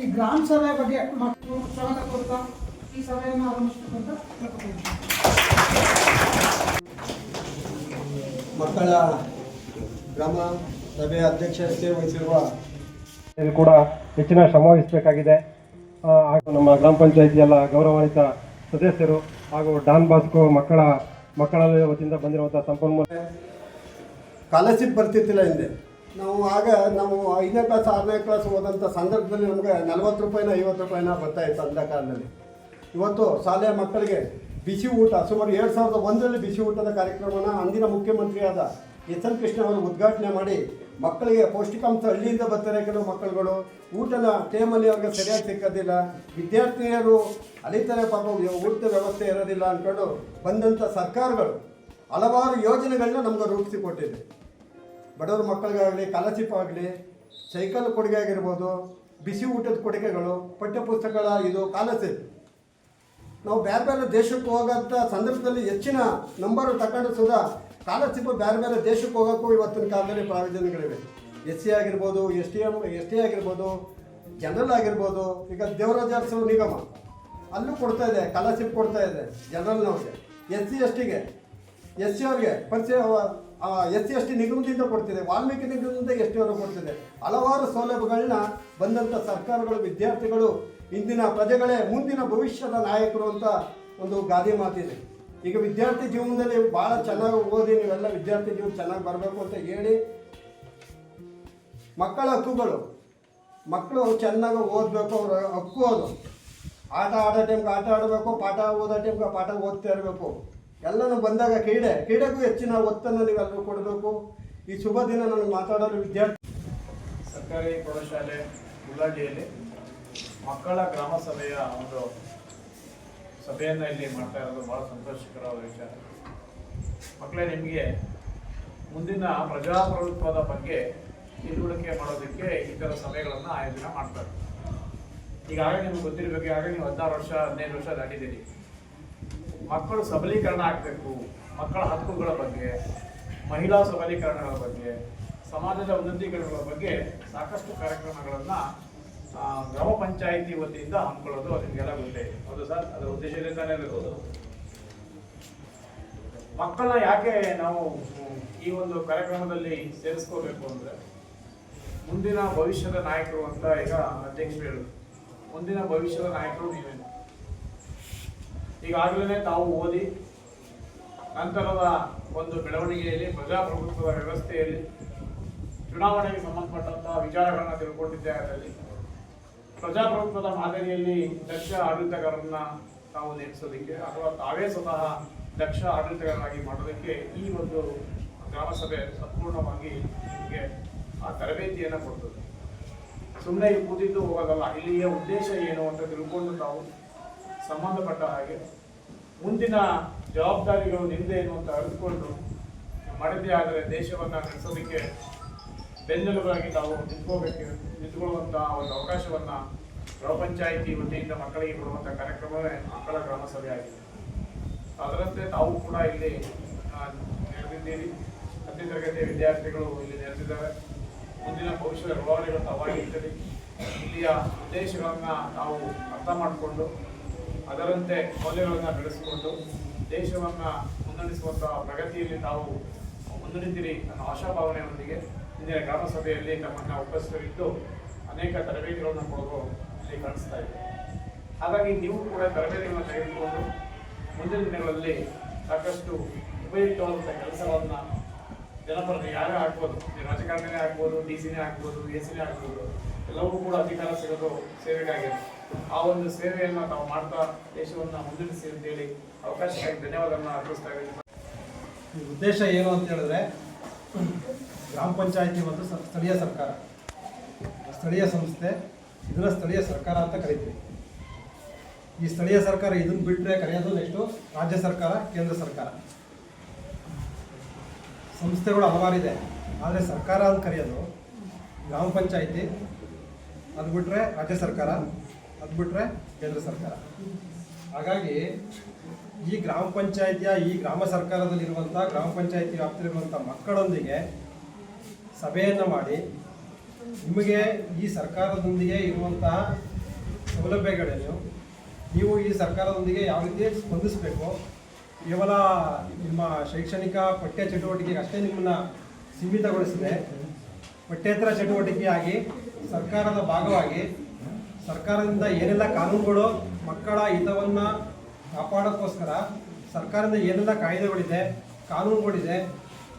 ಈ ಗ್ರಾಮ ಸಭೆ ಬಗ್ಗೆ ಮತ್ತು ಉತ್ಸಾಹದ ಕುರಿತ ಈ ಸಭೆಯನ್ನು ಆರಂಭಿಸಬೇಕಂತ ಕೇಳ್ಕೊತೀನಿ ಮಕ್ಕಳ ಗ್ರಾಮ ಸಭೆಯ ಅಧ್ಯಕ್ಷತೆ ವಹಿಸಿರುವ ಕೂಡ ಹೆಚ್ಚಿನ ಶ್ರಮ ವಹಿಸಬೇಕಾಗಿದೆ. ಹಾಗೂ ನಮ್ಮ ಗ್ರಾಮ ಪಂಚಾಯತಿ ಎಲ್ಲ ಗೌರವಾನ್ವಿತ ಸದಸ್ಯರು ಹಾಗೂ ಡಾನ್ ಬಾಸ್ಕೋ ಮಕ್ಕಳ ಮಕ್ಕಳ ವತಿಯಿಂದ ಬಂದಿರುವಂತಹ ಸಂಪನ್ಮೂಲ ಸ್ಕಾಲರ್ಶಿಪ್ ಬರ್ತಿತ್ತಿಲ್ಲ ಹಿಂದೆ. ನಾವು ಆಗ ನಾವು ಐದನೇ ಕ್ಲಾಸ್ ಆರನೇ ಕ್ಲಾಸ್ ಹೋದಂಥ ಸಂದರ್ಭದಲ್ಲಿ ನಮಗೆ ನಲ್ವತ್ತು ರೂಪಾಯಿನ ಐವತ್ತು ರೂಪಾಯಿನ ಬರ್ತಾ ಇತ್ತು ಅಂದ ಕಾಲದಲ್ಲಿ. ಇವತ್ತು ಶಾಲೆಯ ಮಕ್ಕಳಿಗೆ ಬಿಸಿ ಊಟ, ಸುಮಾರು ಎರಡು ಸಾವಿರದ ಒಂದರಲ್ಲಿ ಬಿಸಿ ಊಟದ ಕಾರ್ಯಕ್ರಮನ ಅಂದಿನ ಮುಖ್ಯಮಂತ್ರಿಯಾದ ಎಸ್ ಎಲ್ ಕೃಷ್ಣ ಅವರು ಉದ್ಘಾಟನೆ ಮಾಡಿ ಮಕ್ಕಳಿಗೆ ಪೌಷ್ಟಿಕಾಂಶ ಹಳ್ಳಿಯಿಂದ ಬರ್ತಾರೆ ಕೆಲವು ಮಕ್ಕಳುಗಳು. ಊಟದ ಟೈಮಲ್ಲಿ ಅವ್ರಿಗೆ ಸರಿಯಾಗಿ ಸಿಕ್ಕೋದಿಲ್ಲ. ವಿದ್ಯಾರ್ಥಿನಿಯರು ಅಲಿತಾರೆ ಪಾಪ ಊಟದ ವ್ಯವಸ್ಥೆ ಇರೋದಿಲ್ಲ ಅಂದ್ಕೊಂಡು ಬಂದಂಥ ಸರ್ಕಾರಗಳು ಹಲವಾರು ಯೋಜನೆಗಳನ್ನ ನಮ್ಗೆ ರೂಪಿಸಿ ಕೊಟ್ಟಿದೆ ಬಡವ್ರ ಮಕ್ಕಳಿಗಾಗಲಿ ಸ್ಕಾಲರ್ಶಿಪ್ ಆಗಲಿ ಸೈಕಲ್ ಕೊಡುಗೆ ಆಗಿರ್ಬೋದು, ಬಿಸಿ ಊಟದ ಕೊಡುಗೆಗಳು, ಪಠ್ಯಪುಸ್ತಕಗಳ ಇದು ಸ್ಕಾಲರ್ಶಿಪ್ ನಾವು ಬೇರೆ ಬೇರೆ ದೇಶಕ್ಕೆ ಹೋಗೋಂಥ ಸಂದರ್ಭದಲ್ಲಿ ಹೆಚ್ಚಿನ ನಂಬರು ತಗೊಂಡು ಸುದಾ ಸ್ಕಾಲರ್ಶಿಪ್ ಬೇರೆ ಬೇರೆ ದೇಶಕ್ಕೆ ಹೋಗೋಕ್ಕೂ ಇವತ್ತಿನ ಕಾಲದಲ್ಲಿ ಪ್ರಾಯೋಜನಗಳಿವೆ ಎಸ್ ಸಿ ಆಗಿರ್ಬೋದು S T M S T ಆಗಿರ್ಬೋದು ಜನರಲ್ ಆಗಿರ್ಬೋದು, ಈಗ ದೇವರಾಜ ಅರಸು ನಿಗಮ. ಅಲ್ಲೂ ಕೊಡ್ತಾ ಇದೆ ಸ್ಕಾಲರ್ಶಿಪ್ ಕೊಡ್ತಾ ಇದೆ ಜನರಲ್ನವ್ರಿಗೆ ಎಸ್ ಸಿ ಎಸ್ ಟಿಗೆ ಎಸ್ ಸಿ ಅವ್ರಿಗೆ, ಪರಿಚಯ ಎಸ್ ಸಿ, ಎಸ್ ಟಿ ನಿಗಮದಿಂದ ಕೊಡ್ತಿದೆ, ವಾಲ್ಮೀಕಿ ನಿಗಮದಿಂದ ಎಸ್ ಟಿ ಅವರು ಕೊಡ್ತಿದೆ. ಹಲವಾರು ಸೌಲಭ್ಯಗಳನ್ನ ಬಂದಂಥ ಸರ್ಕಾರಗಳು, ವಿದ್ಯಾರ್ಥಿಗಳು ಇಂದಿನ ಪ್ರಜೆಗಳೇ, ಮುಂದಿನ ಭವಿಷ್ಯದ ನಾಯಕರು ಅಂತ ಒಂದು ಗಾದೆ ಮಾತಿದೆ. ಈಗ ವಿದ್ಯಾರ್ಥಿ ಜೀವನದಲ್ಲಿ ಭಾಳ ಚೆನ್ನಾಗಿ ಓದಿ, ನೀವೆಲ್ಲ ವಿದ್ಯಾರ್ಥಿ ಜೀವನ ಚೆನ್ನಾಗಿ ಬರಬೇಕು ಅಂತ ಹೇಳಿ ಮಕ್ಕಳ ಹಕ್ಕುಗಳು. ಮಕ್ಕಳು ಚೆನ್ನಾಗಿ ಓದಬೇಕು, ಅವರ ಹಕ್ಕು ಅದು. ಆಟ ಆಡೋ ಟೈಮ್ಗೆ ಆಟ ಆಡಬೇಕು, ಪಾಠ ಓದೋ ಟೈಮ್ಗೆ ಪಾಠ ಓದ್ತಾ ಇರಬೇಕು. ಎಲ್ಲನೂ ಬಂದಾಗ ಕ್ರೀಡೆ, ಕ್ರೀಡೆಗೂ ಹೆಚ್ಚಿನ ಒತ್ತನ್ನು ನೀವೆಲ್ಲರೂ ಕೊಡಬೇಕು. ಈ ಶುಭ ದಿನ ನಾನು ಮಾತಾಡಲು ವಿದ್ಯಾರ್ಥಿ ಸರ್ಕಾರಿ ಪ್ರೌಢಶಾಲೆ ಗುಲಾಜಿಯಲ್ಲಿ ಮಕ್ಕಳ ಗ್ರಾಮ ಸಭೆಯ ಒಂದು ಸಭೆಯನ್ನು ಇಲ್ಲಿ ಮಾಡ್ತಾ ಇರೋದು ಬಹಳ ಸಂತೋಷಕರವಾದ ವಿಚಾರ. ಮಕ್ಕಳೇ, ನಿಮಗೆ ಮುಂದಿನ ಪ್ರಜಾಪ್ರಭುತ್ವದ ಬಗ್ಗೆ ತಿಳುವಳಿಕೆ ಮಾಡೋದಕ್ಕೆ ಈ ಥರ ಸಭೆಗಳನ್ನು ಆಯೋಜನೆ ಮಾಡ್ತಾರೆ. ಈಗಾಗಲೇ ನಿಮ್ಗೆ ಗೊತ್ತಿರಬೇಕು, ಈಗಾಗಲೇ ನೀವು ಹದಿನಾರು ವರ್ಷ, ಹದಿನೈದು ವರ್ಷ ದಾಟಿದ್ದೀರಿ. ಮಕ್ಕಳು ಸಬಲೀಕರಣ ಆಗಬೇಕು. ಮಕ್ಕಳ ಹಕ್ಕುಗಳ ಬಗ್ಗೆ ಮಹಿಳಾ ಸಬಲೀಕರಣಗಳ ಬಗ್ಗೆ ಸಮಾಜದ ಉನ್ನತೀಕರಣಗಳ ಬಗ್ಗೆ ಸಾಕಷ್ಟು ಕಾರ್ಯಕ್ರಮಗಳನ್ನು ಗ್ರಾಮ ಪಂಚಾಯಿತಿ ವತಿಯಿಂದ ಹಮ್ಮಿಕೊಳ್ಳೋದು ನಿಮಗೆಲ್ಲ ಗೊತ್ತೇ. ಹೌದು ಸರ್ ಅದರ ಉದ್ದೇಶದಿಂದ ತಾನೇ ಇರೋದು ಮಕ್ಕಳನ್ನ ಯಾಕೆ ನಾವು ಈ ಒಂದು ಕಾರ್ಯಕ್ರಮದಲ್ಲಿ ಸೇರಿಸ್ಕೋಬೇಕು ಅಂದರೆ ಮುಂದಿನ ಭವಿಷ್ಯದ ನಾಯಕರು ಅಂತ ಈಗ ಅಧ್ಯಕ್ಷರು ಹೇಳಿದ್ರು ಮುಂದಿನ ಭವಿಷ್ಯದ ನಾಯಕರು ನೀವೇ ಈಗಾಗಲೇ ತಾವು ಓದಿ ನಂತರದ ಒಂದು ಬೆಳವಣಿಗೆಯಲ್ಲಿ ಪ್ರಜಾಪ್ರಭುತ್ವದ ವ್ಯವಸ್ಥೆಯಲ್ಲಿ ಚುನಾವಣೆಗೆ ಸಂಬಂಧಪಟ್ಟಂತಹ ವಿಚಾರಗಳನ್ನು ತಿಳ್ಕೊಂಡಿದ್ದೆ ಅದರಲ್ಲಿ. ಪ್ರಜಾಪ್ರಭುತ್ವದ ಮಾದರಿಯಲ್ಲಿ ದಕ್ಷ ಆಡಳಿತಗಾರರನ್ನ ತಾವು ನೇಮಿಸೋದಕ್ಕೆ ಅಥವಾ ತಾವೇ ಸ್ವತಃ ದಕ್ಷ ಆಡಳಿತಗಾರರಾಗಿ ಮಾಡೋದಕ್ಕೆ ಈ ಒಂದು ಗ್ರಾಮಸಭೆ ಸಂಪೂರ್ಣವಾಗಿ ನಿಮಗೆ ಆ ತರಬೇತಿಯನ್ನು ಕೊಡ್ತದೆ. ಸುಮ್ಮನೆ ಕೂತಿದ್ದು ಹೋಗೋದಲ್ಲ, ಇಲ್ಲಿಯ ಉದ್ದೇಶ ಏನು ಅಂತ ತಿಳ್ಕೊಂಡು ತಾವು ಸಂಬಂಧಪಟ್ಟ ಹಾಗೆ ಮುಂದಿನ ಜವಾಬ್ದಾರಿಗಳು ನಿಮ್ದೇನು ಅಂತ ಅರಿತುಕೊಂಡು ಮಾಡದೇ ಆದರೆ ದೇಶವನ್ನು ನಡೆಸೋದಕ್ಕೆ ಬೆನ್ನೆಲುಬಾಗಿ ನಾವು ನಿಂತ್ಕೋಬೇಕು ನಿಂತ್ಕೊಳ್ಳುವಂಥ ಒಂದು ಅವಕಾಶವನ್ನ ಗ್ರಾಮ ಪಂಚಾಯಿತಿ ವತಿಯಿಂದ ಮಕ್ಕಳಿಗೆ ಕೊಡುವಂಥ ಕಾರ್ಯಕ್ರಮವೇ ಮಕ್ಕಳ ಗ್ರಾಮ ಸಭೆ ಆಗಿದೆ. ಅದರಂತೆ ತಾವು ಕೂಡ ಇಲ್ಲಿ ನೆರೆದಿದ್ದೀರಿ. ಹತ್ತನೇ ತರಗತಿಯ ವಿದ್ಯಾರ್ಥಿಗಳು ಇಲ್ಲಿ ನೆರೆದಿದ್ದಾರೆ. ಮುಂದಿನ ಭವಿಷ್ಯದ ಗೌರವಗಳು ತಾವಾಗಿರ್ತದೆ. ಇಲ್ಲಿಯ ಉದ್ದೇಶಗಳನ್ನು ನಾವು ಅರ್ಥ ಮಾಡಿಕೊಂಡು ಅದರಂತೆ ಮೌಲ್ಯಗಳನ್ನು ಬೆಳೆಸಿಕೊಂಡು ದೇಶವನ್ನು ಮುನ್ನಡೆಸುವಂತಹ ಪ್ರಗತಿಯಲ್ಲಿ ತಾವು ಮುನ್ನಡೆದಿರಿ ಅನ್ನೋ ಆಶಾಭಾವನೆಯೊಂದಿಗೆ ಇಂದಿನ ಗ್ರಾಮ ಸಭೆಯಲ್ಲಿ ನಮ್ಮನ್ನು ಉಪಸ್ಥಿತರಿದ್ದು ಅನೇಕ ತರಬೇತಿಗಳನ್ನು ಕೊಡಲು ಇಲ್ಲಿ ಕಾಣಿಸ್ತಾ ಇದೆ. ಹಾಗಾಗಿ ನೀವು ಕೂಡ ತರಬೇತಿಗಳನ್ನು ತೆಗೆದುಕೊಂಡು ಮುಂದಿನ ದಿನಗಳಲ್ಲಿ ಸಾಕಷ್ಟು ಉಪಯುಕ್ತವಾದಂಥ ಕೆಲಸಗಳನ್ನು ಜನಪರದಲ್ಲಿ ಯಾರೇ ಆಗ್ಬೋದು ರಾಜಕಾರಣಿನೇ ಆಗ್ಬೋದು ಡಿ ಸಿನೇ ಆಗ್ಬೋದು ಎ ಸಿನೇ ಆಗ್ಬೋದು, ಎಲ್ಲವೂ ಕೂಡ ಅಧಿಕಾರ ಸಿಗೋದು ಸೇವೆಗಾಗಿದೆ ಆ ಒಂದು ಸೇವೆಯನ್ನು ನಾವು ಮಾಡ್ತಾ ದೇಶವನ್ನ ಮುನ್ನಡೆಸಿ ಅಂತೇಳಿ ಅವಕಾಶಕ್ಕಾಗಿ ಧನ್ಯವಾದಗಳನ್ನು ಅರ್ಪಿಸ್ತಾ ಇದ್ದೀನಿ. ಉದ್ದೇಶ ಏನು ಅಂತ ಹೇಳಿದ್ರೆ, ಗ್ರಾಮ ಪಂಚಾಯಿತಿ ಮತ್ತು ಸ್ಥಳೀಯ ಸರ್ಕಾರ. ಸ್ಥಳೀಯ ಸಂಸ್ಥೆ ಇದರ ಸ್ಥಳೀಯ ಸರ್ಕಾರ ಅಂತ ಕರಿತೀವಿ. ಈ ಸ್ಥಳೀಯ ಸರ್ಕಾರ ಇದನ್ನು ಬಿಟ್ಟರೆ ಕರೆಯೋದು ನೆಕ್ಸ್ಟು ರಾಜ್ಯ ಸರ್ಕಾರ, ಕೇಂದ್ರ ಸರ್ಕಾರ. ಸಂಸ್ಥೆಗಳು ಹಲವಾರಿದೆ ಆದರೆ ಸರ್ಕಾರ ಅಂತ ಕರೆಯೋದು ಗ್ರಾಮ ಪಂಚಾಯಿತಿ ಅದು ಬಿಟ್ಟರೆ ರಾಜ್ಯ ಸರ್ಕಾರ. ಅದು ಬಿಟ್ಟರೆ ಕೇಂದ್ರ ಸರ್ಕಾರ. ಹಾಗಾಗಿ ಈ ಗ್ರಾಮ ಪಂಚಾಯತಿಯ, ಈ ಗ್ರಾಮ ಸರ್ಕಾರದಲ್ಲಿರುವಂಥ ಗ್ರಾಮ ಪಂಚಾಯತಿ ವ್ಯಾಪ್ತಿಯಲ್ಲಿರುವಂಥ ಮಕ್ಕಳೊಂದಿಗೆ ಸಭೆಯನ್ನು ಮಾಡಿ ನಿಮಗೆ ಈ ಸರ್ಕಾರದೊಂದಿಗೆ ಇರುವಂತಹ ಸೌಲಭ್ಯಗಳೇನು ನೀವು ಈ ಸರ್ಕಾರದೊಂದಿಗೆ ಯಾವ ರೀತಿ ಸ್ಪಂದಿಸಬೇಕು? ಕೇವಲ ನಿಮ್ಮ ಶೈಕ್ಷಣಿಕ ಪಠ್ಯ ಚಟುವಟಿಕೆಗೆ ಅಷ್ಟೇ ನಿಮ್ಮನ್ನ ಸೀಮಿತಗೊಳಿಸಿದೆ ಪಠ್ಯೇತರ ಚಟುವಟಿಕೆಯಾಗಿ ಸರ್ಕಾರದ ಭಾಗವಾಗಿ ಸರ್ಕಾರದಿಂದ ಏನೆಲ್ಲ ಕಾನೂನುಗಳು ಮಕ್ಕಳ ಹಿತವನ್ನು ಕಾಪಾಡೋಕ್ಕೋಸ್ಕರ ಸರ್ಕಾರದಿಂದ ಏನೆಲ್ಲ ಕಾಯ್ದೆಗಳಿದೆ, ಕಾನೂನುಗಳಿದೆ,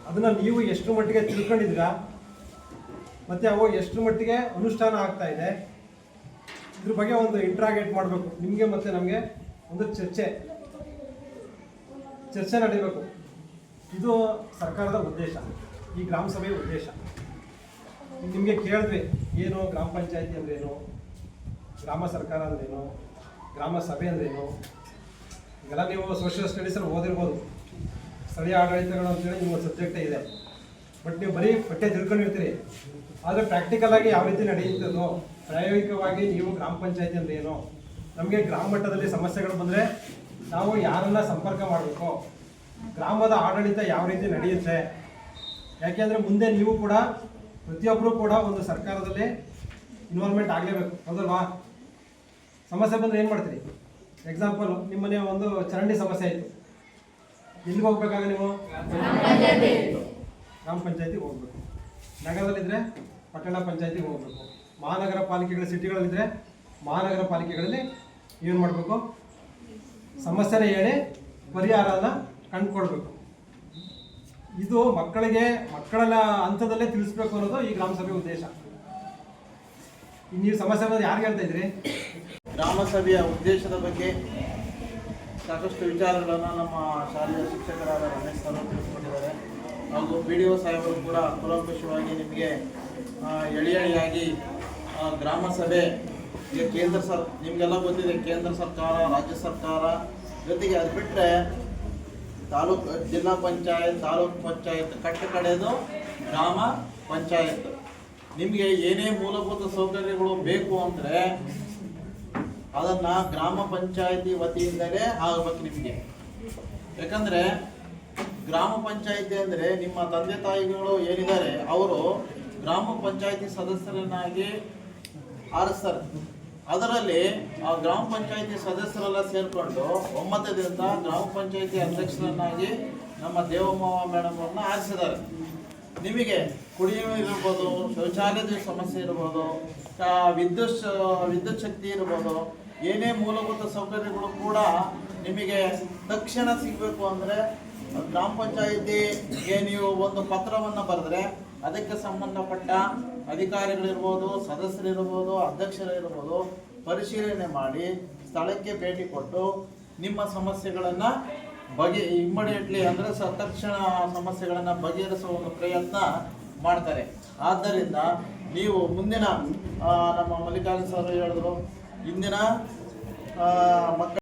ಅದನ್ನು ನೀವು ಎಷ್ಟು ಮಟ್ಟಿಗೆ ತಿಳ್ಕೊಂಡಿದ್ದೀರಾ? ಮತ್ತು ಅವು ಎಷ್ಟು ಮಟ್ಟಿಗೆ ಅನುಷ್ಠಾನ ಆಗ್ತಾ ಇದೆ? ಇದ್ರ ಬಗ್ಗೆ ಒಂದು ಇಂಟ್ರಾಗೇಟ್ ಮಾಡಬೇಕು. ನಿಮಗೆ ಮತ್ತು ನಮಗೆ ಒಂದು ಚರ್ಚೆ. ಚರ್ಚೆ ನಡೀಬೇಕು. ಇದು ಸರ್ಕಾರದ ಉದ್ದೇಶ. ಈ ಗ್ರಾಮ ಸಭೆಯ ಉದ್ದೇಶ. ನಿಮಗೆ ಕೇಳಿದ್ವಿ, ಏನು ಗ್ರಾಮ ಪಂಚಾಯತಿ ಅಂದ್ರೇನು ಗ್ರಾಮ ಸರ್ಕಾರ ಅಂದ್ರೇನು? ಗ್ರಾಮ ಸಭೆ ಅಂದ್ರೇನು? ಇವೆಲ್ಲ ನೀವು ಸೋಷಿಯಲ್ ಸ್ಟಡೀಸಲ್ಲಿ ಓದಿರ್ಬೋದು. ಸ್ಥಳೀಯ ಆಡಳಿತಗಳು ಅಂತೇಳಿ ನಿಮ್ಮ ಸಬ್ಜೆಕ್ಟೇ ಇದೆ. ಬಟ್ ನೀವು ಬರೀ ಪಠ್ಯ ತಿಳ್ಕೊಂಡಿರ್ತೀರಿ ಆದರೆ ಪ್ರಾಕ್ಟಿಕಲ್ ಆಗಿ ಯಾವ ರೀತಿ ನಡೆಯುತ್ತದೋ, ಪ್ರಾಯೋಗಿಕವಾಗಿ ನೀವು ಗ್ರಾಮ ಪಂಚಾಯತಿ ಅಂದ್ರೆ ಏನು ನಮಗೆ ಗ್ರಾಮ ಮಟ್ಟದಲ್ಲಿ ಸಮಸ್ಯೆಗಳು ಬಂದರೆ ನಾವು ಯಾರನ್ನ ಸಂಪರ್ಕ ಮಾಡಬೇಕು? ಗ್ರಾಮದ ಆಡಳಿತ ಯಾವ ರೀತಿ ನಡೆಯುತ್ತೆ? ಯಾಕೆಂದರೆ ಮುಂದೆ ನೀವು ಕೂಡ ಪ್ರತಿಯೊಬ್ಬರು ಕೂಡ ಒಂದು ಸರ್ಕಾರದಲ್ಲಿ ಇನ್ವಾಲ್ವ್ಮೆಂಟ್ ಆಗಲೇಬೇಕು. ಹೌದಲ್ವಾ? ಸಮಸ್ಯೆ ಬಂದರೆ ಏನು ಮಾಡ್ತೀರಿ? ಎಕ್ಸಾಂಪಲ್ ನಿಮ್ಮನೆ ಒಂದು ಚರಂಡಿ ಸಮಸ್ಯೆ ಆಯಿತು. ಎಲ್ಲಿಗೆ ಹೋಗ್ಬೇಕಾಗ ನೀವು? ಗ್ರಾಮ ಪಂಚಾಯತಿಗೆ ಹೋಗ್ಬೇಕು. ನಗರದಲ್ಲಿದ್ದರೆ ಪಟ್ಟಣ ಪಂಚಾಯತಿಗೆ ಹೋಗ್ಬೇಕು. ಮಹಾನಗರ ಪಾಲಿಕೆಗಳ ಸಿಟಿಗಳಲ್ಲಿದ್ದರೆ ಮಹಾನಗರ ಪಾಲಿಕೆಗಳಲ್ಲಿ ಏನು ಮಾಡಬೇಕು? ಸಮಸ್ಯೆನ ಹೇಳಿ ಪರಿಹಾರನ ಕಂಡುಕೊಡ್ಬೇಕು. ಇದು ಮಕ್ಕಳಿಗೆ ಮಕ್ಕಳ ಹಂತದಲ್ಲೇ ತಿಳಿಸ್ಬೇಕು ಅನ್ನೋದು ಈ ಗ್ರಾಮ ಸಭೆ ಉದ್ದೇಶ. ನೀವು ಸಮಸ್ಯೆ ಅನ್ನೋದು ಯಾರಿಗೆ ಹೇಳ್ತಾ ಇದ್ರಿ ಗ್ರಾಮ ಸಭೆಯ ಉದ್ದೇಶದ ಬಗ್ಗೆ ಸಾಕಷ್ಟು ವಿಚಾರಗಳನ್ನು ನಮ್ಮ ಶಾಲೆಯ ಶಿಕ್ಷಕರಾದ ರಮೇಶ್ ಸರ್ ತಿಳಿಸ್ಕೊಟ್ಟಿದ್ದಾರೆ. ಹಾಗೂ ಪಿ ಡಿ ಒ ಸಾಹೇಬರು ಕೂಡ ಕೂಲಂಕಷವಾಗಿ ನಿಮಗೆ ಎಳಿ ಎಳೆಯಾಗಿ ಗ್ರಾಮ ಸಭೆ ಈಗ ಕೇಂದ್ರ ಸರ್, ನಿಮಗೆಲ್ಲ ಗೊತ್ತಿದೆ, ಕೇಂದ್ರ ಸರ್ಕಾರ, ರಾಜ್ಯ ಸರ್ಕಾರ, ಜೊತೆಗೆ ಅದು ಬಿಟ್ಟರೆ ತಾಲೂಕು, ಜಿಲ್ಲಾ ಪಂಚಾಯತ್, ತಾಲೂಕು ಪಂಚಾಯತ್ ಕಟ್ಟ ಕಡೆದು ಗ್ರಾಮ ಪಂಚಾಯತ್. ನಿಮಗೆ ಏನೇ ಮೂಲಭೂತ ಸೌಕರ್ಯಗಳು ಬೇಕು ಅಂದರೆ ಅದನ್ನ ಗ್ರಾಮ ಪಂಚಾಯತಿ ವತಿಯಿಂದಲೇ ಆಗಬೇಕು ನಿಮಗೆ. ಯಾಕಂದ್ರೆ ಗ್ರಾಮ ಪಂಚಾಯತಿ ಅಂದ್ರೆ ನಿಮ್ಮ ತಂದೆ ತಾಯಿಗಳು ಏನಿದ್ದಾರೆ, ಅವರು ಗ್ರಾಮ ಪಂಚಾಯತಿ ಸದಸ್ಯರನ್ನಾಗಿ ಆರಿಸ್ತಾರೆ. ಅದರಲ್ಲಿ ಆ ಗ್ರಾಮ ಪಂಚಾಯತಿ ಸದಸ್ಯರೆಲ್ಲ ಸೇರಿಕೊಂಡು ಒಮ್ಮತದಿಂದ ಗ್ರಾಮ ಪಂಚಾಯತಿ ಅಧ್ಯಕ್ಷರನ್ನಾಗಿ ನಮ್ಮ ದೇವಮ್ಮ ಮೇಡಮ್ ಅವ್ರನ್ನ ಆರಿಸಿದ್ದಾರೆ. ನಿಮಗೆ ಕುಡಿಯುವ ಇರ್ಬೋದು, ಶೌಚಾಲಯದ ಸಮಸ್ಯೆ ಇರ್ಬೋದು ವಿದ್ಯುತ್ ವಿದ್ಯುತ್ ಶಕ್ತಿ ಇರ್ಬೋದು ಏನೇ ಮೂಲಭೂತ ಸೌಕರ್ಯಗಳು ಕೂಡ ನಿಮಗೆ ತಕ್ಷಣ ಸಿಗಬೇಕು ಅಂದರೆ ಗ್ರಾಮ ಪಂಚಾಯಿತಿಗೆ ನೀವು ಒಂದು ಪತ್ರವನ್ನು ಬರೆದ್ರೆ ಅದಕ್ಕೆ ಸಂಬಂಧಪಟ್ಟ ಅಧಿಕಾರಿಗಳಿರ್ಬೋದು, ಸದಸ್ಯರಿರ್ಬೋದು, ಅಧ್ಯಕ್ಷರಿರ್ಬೋದು ಪರಿಶೀಲನೆ ಮಾಡಿ ಸ್ಥಳಕ್ಕೆ ಭೇಟಿ ಕೊಟ್ಟು ನಿಮ್ಮ ಸಮಸ್ಯೆಗಳನ್ನು ಬಗೆ ಇಮ್ಮಡಿಯೇಟ್ಲಿ ಅಂದರೆ ಸ ತಕ್ಷಣ ಸಮಸ್ಯೆಗಳನ್ನು ಬಗೆಹರಿಸುವ ಒಂದು ಪ್ರಯತ್ನ ಮಾಡ್ತಾರೆ. ಆದ್ದರಿಂದ ನೀವು ಮುಂದಿನ ನಮ್ಮ ಮಲ್ಲಿಕಾರ್ಜುನ ಸರ್ ಹೇಳಿದ್ರು ಇಂದಿನ ಮಕ್ಕಳ